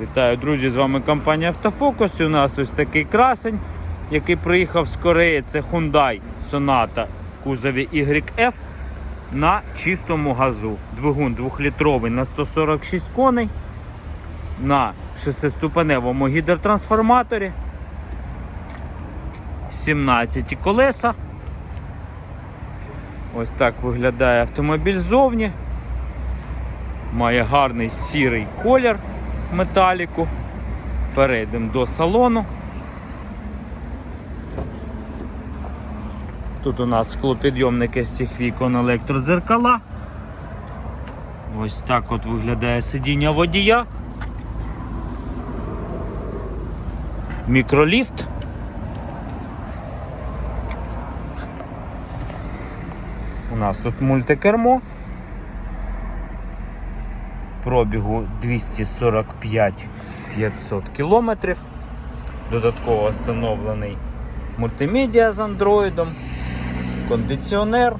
Вітаю, друзі! З вами компанія Автофокус. У нас ось такий красень, який приїхав з Кореї. Це Hyundai Sonata в кузові YF на чистому газу. Двигун 2-літровий на 146 коней на 6-ступеневому гідротрансформаторі. 17 колеса. Ось так виглядає автомобіль ззовні. Має гарний сірий колір металіку. Перейдемо до салону. Тут у нас склопідйомники всіх вікон електродзеркала. Ось так от виглядає сидіння водія. Мікроліфт. У нас тут мультикермо. Пробігу 245 500 кілометрів. Додатково встановлений мультимедіа з андроїдом, кондиціонер.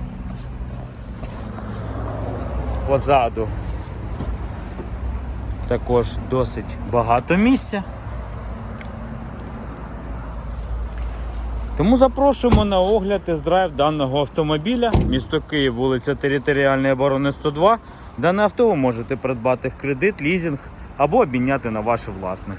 Позаду також досить багато місця. Тому запрошуємо на огляд тест-драйв даного автомобіля. Місто Київ, вулиця Територіальної оборони 102. Дане авто ви можете придбати в кредит, лізинг або обміняти на ваше власне.